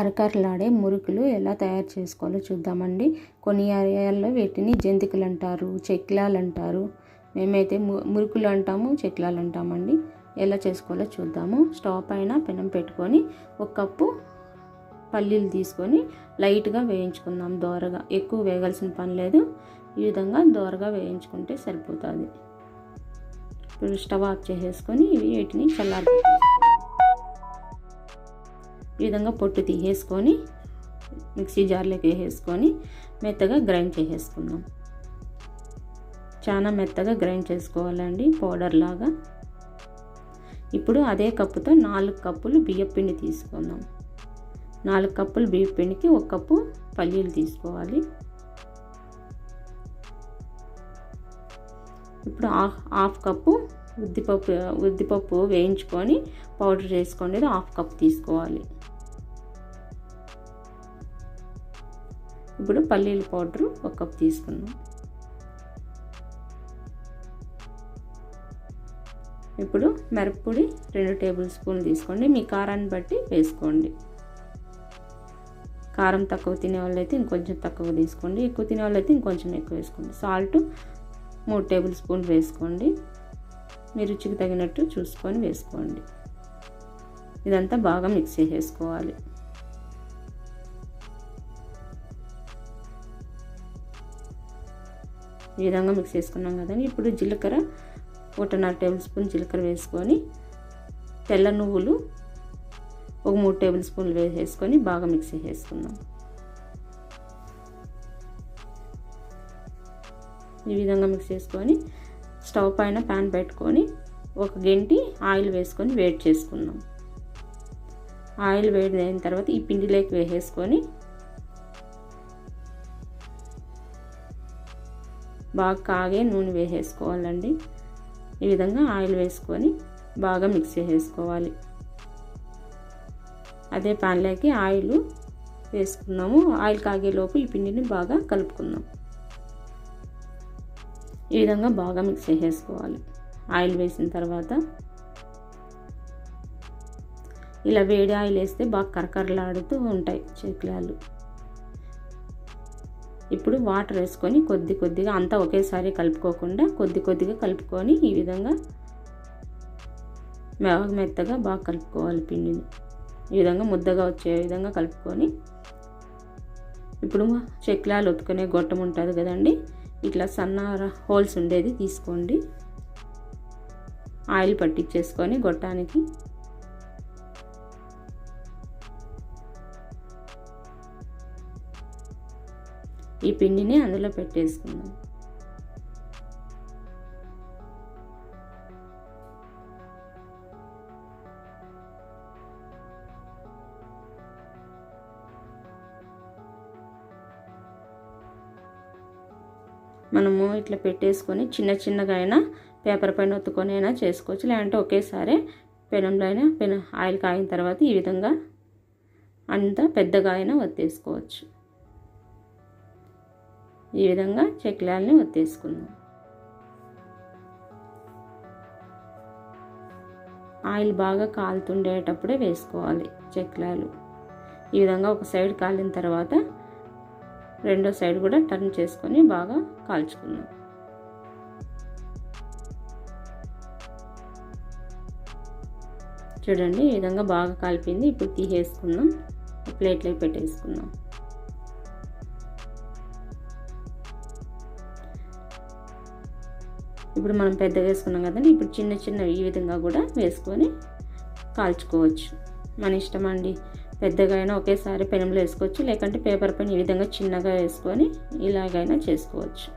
కరకరలాడే మురుకులు ఎలా తయారు చేసుకోవాలో చూద్దామండి. కొన్ని ఏరియాల్లో వీటిని జంతికలు అంటారు చెక్లాలు అంటారు మేమైతే ము- మురుకులు అంటాము చెక్లాలు అంటామండి. ఎలా చేసుకోవాలో చూద్దాము. స్టవ్ పైన పెనం పెట్టుకొని ఒక కప్పు పల్లీలు తీసుకొని లైట్గా వేయించుకుందాం దోరగా. ఎక్కువ వేగాల్సిన పని లేదు. ఈ విధంగా దోరగా వేయించుకుంటే సరిపోతుంది. ఇప్పుడు స్టవ్ ఆఫ్ చేసేసుకొని ఇవి వీటిని చల్లారి ఈ విధంగా పొట్టు తీసేసుకొని మిక్సీ జార్లోకి వేసేసుకొని మెత్తగా గ్రైండ్ చేసేసుకుందాం. చాలా మెత్తగా గ్రైండ్ చేసుకోవాలండి పౌడర్ లాగా. ఇప్పుడు అదే కప్పుతో నాలుగు కప్పులు బియ్యం పిండి తీసుకుందాం. నాలుగు కప్పులు బియ్యం పిండికి ఒక కప్పు పల్లీలు తీసుకోవాలి. ఇప్పుడు హాఫ్ హాఫ్ కప్పు ఉద్దిపప్పు ఉద్దిపప్పు వేయించుకొని పౌడర్ చేసుకోండి హాఫ్ కప్ తీసుకోవాలి. ఇప్పుడు పల్లీల పౌడరు ఒక కప్ తీసుకున్నాం ఇప్పుడు మిరప్పొడి రెండు టేబుల్ స్పూన్లు తీసుకోండి. మీ కారాన్ని బట్టి వేసుకోండి. కారం తక్కువ తినే వాళ్ళైతే ఇంకొంచెం తక్కువ తీసుకోండి. ఎక్కువ తినే వాళ్ళైతే ఇంకొంచెం ఎక్కువ వేసుకోండి. సాల్ట్ మూడు టేబుల్ స్పూన్లు వేసుకోండి. మీ రుచికి తగినట్టు చూసుకొని వేసుకోండి. ఇదంతా బాగా మిక్స్ చేసేసుకోవాలి. ఈ విధంగా మిక్స్ చేసుకున్నాం కదండి ఇప్పుడు జీలకర్ర ఒకటిన్నర టేబుల్ స్పూన్ జీలకర్ర వేసుకొని తెల్ల నువ్వులు ఒక మూడు టేబుల్ స్పూన్లు వేసేసుకొని బాగా మిక్స్ చేసేసుకుందాం. ఈ విధంగా మిక్స్ చేసుకొని స్టవ్ పైన ప్యాన్ పెట్టుకొని ఒక గంటి ఆయిల్ వేసుకొని వేడి చేసుకుందాం. ఆయిల్ వేడి అయిన తర్వాత ఈ పిండిలోకి వేసేసుకొని బాగా కాగే నూనె వేసేసుకోవాలండి. ఈ విధంగా ఆయిల్ వేసుకొని బాగా మిక్స్ చేసేసుకోవాలి. అదే ప్యాన్లోకి ఆయిల్ వేసుకున్నాము. ఆయిల్ కాగేలోపు ఈ పిండిని బాగా కలుపుకుందాం. ఈ విధంగా బాగా మిక్స్ చేసేసుకోవాలి. ఆయిల్ వేసిన తర్వాత ఇలా వేడి ఆయిల్ వేస్తే బాగా కరకరలాడుతూ ఉంటాయి చెక్లాలు ఇప్పుడు వాటర్ వేసుకొని కొద్ది కొద్దిగా అంతా ఒకేసారి కలుపుకోకుండా కొద్ది కొద్దిగా కలుపుకొని ఈ విధంగా మెగ మెత్తగా బాగా కలుపుకోవాలి పిండిని. ఈ విధంగా ముద్దగా వచ్చే విధంగా కలుపుకొని. ఇప్పుడు చెక్లాలు ఒత్తుకునే గొట్టం ఉంటుంది కదండి ఇట్లా సన్న హోల్స్ ఉండేది తీసుకోండి. ఆయిల్ పట్టించేసుకొని గొట్టానికి. ఈ పిండిని అందులో పెట్టేసుకుందాం. మనము ఇట్లా పెట్టేసుకొని చిన్న చిన్నగా అయినా పేపర్ పైన ఒత్తుకొని అయినా చేసుకోవచ్చు. లేదంటే ఒకేసారి పెనంలో అయినా పెన ఆయిల్ కాగిన తర్వాత ఈ విధంగా అంత పెద్దగా అయినా ఒత్తేసుకోవచ్చు. ఈ విధంగా చెక్లాల్ని ఒత్తేసుకుందాం. ఆయిల్ బాగా కాలుతుండేటప్పుడే వేసుకోవాలి చెక్లాలు. ఈ విధంగా ఒక సైడ్ కాలిన తర్వాత రెండో సైడ్ కూడా టర్న్ చేసుకొని బాగా కాల్చుకుందాం. చూడండి ఈ విధంగా బాగా కాల్పింది ఇప్పుడు తీసేసుకుందాం. ప్లేట్లో పెట్టేసుకుందాం. ఇప్పుడు మనం పెద్దగా వేసుకున్నాం కదండి. ఇప్పుడు చిన్న చిన్న ఈ విధంగా కూడా వేసుకొని కాల్చుకోవచ్చు. మన ఇష్టం అండి పెద్దగా అయినా ఒకేసారి పెనంలో వేసుకోవచ్చు లేకంటే పేపర్ పైన ఈ విధంగా చిన్నగా వేసుకొని ఇలాగైనా చేసుకోవచ్చు.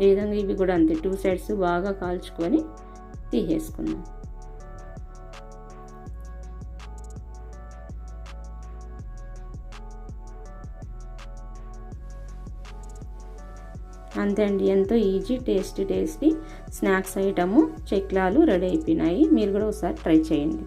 ఈ విధంగా ఇవి కూడా అంతే టూ సైడ్స్ బాగా కాల్చుకొని తీసేసుకున్నాను అంతే అండి. ఎంతో easy tasty tasty snacks item చెక్లాలు ready అయిపోయినాయి. మీరు కూడా ఒకసారి ట్రై చేయండి.